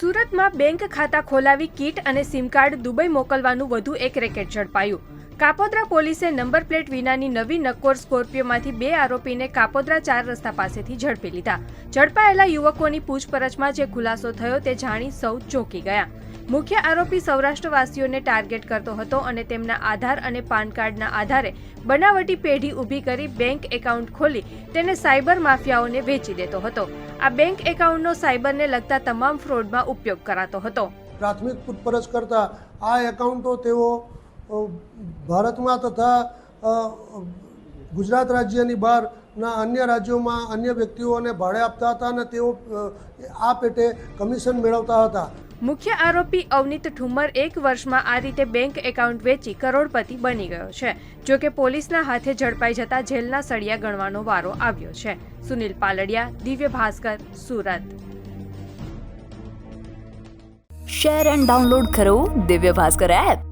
સુરતમાં બેંક ખાતા ખોલાવી કીટ અને સિમ કાર્ડ દુબઈ મોકલવાનું વધુ એક રેકેટ ઝડપાયું. કાપોદ્રા પોલીસે નંબર પ્લેટ વિનાની નવી નક્કોર સ્કોર્પિયોમાંથી બે આરોપીને કાપોદ્રા ચાર રસ્તા પાસેથી ઝડપી લીધા. ઝડપાયેલા યુવકોની પૂછપરછમાં જે ખુલાસો થયો તે જાણી સૌ ચોંકી ગયા. મુખ્ય આરોપી સૌરાષ્ટ્રવાસીઓને ટાર્ગેટ કરતો હતો અને તેમના આધાર અને પાન કાર્ડના આધારે બનાવટી પેઢી ઊભી કરી બેંક એકાઉન્ટ ખોલી તેને સાયબર માફિયાઓને વેચી દેતો હતો. આ બેંક એકાઉન્ટનો સાયબરને લગતા તમામ ફ્રોડમાં ઉપયોગ કરાતો હતો. પ્રાથમિક પૂછપરછ કરતા આ એકાઉન્ટો તેઓ ભારતમાં તથા ગુજરાત રાજ્યની બહારના અન્ય રાજ્યોમાં અન્ય વ્યક્તિઓને ભાડે આપતા હતા અને તેઓ આ પેટે કમિશન મેળવતા હતા. મુખ્ય આરોપી અવનીત ઠુમ્મર એક વર્ષમાં આ રીતે બેંક એકાઉન્ટ વેચી કરોડપતિ બની ગયો છે, જો કે પોલીસના હાથે ઝડપાઈ જતા જેલના સળિયા ગણવાનો વારો આવ્યો છે. Sunil Paldiya, Divya Bhaskar, Surat. Share and download કરો દિવ્ય ભાસ્કર એપ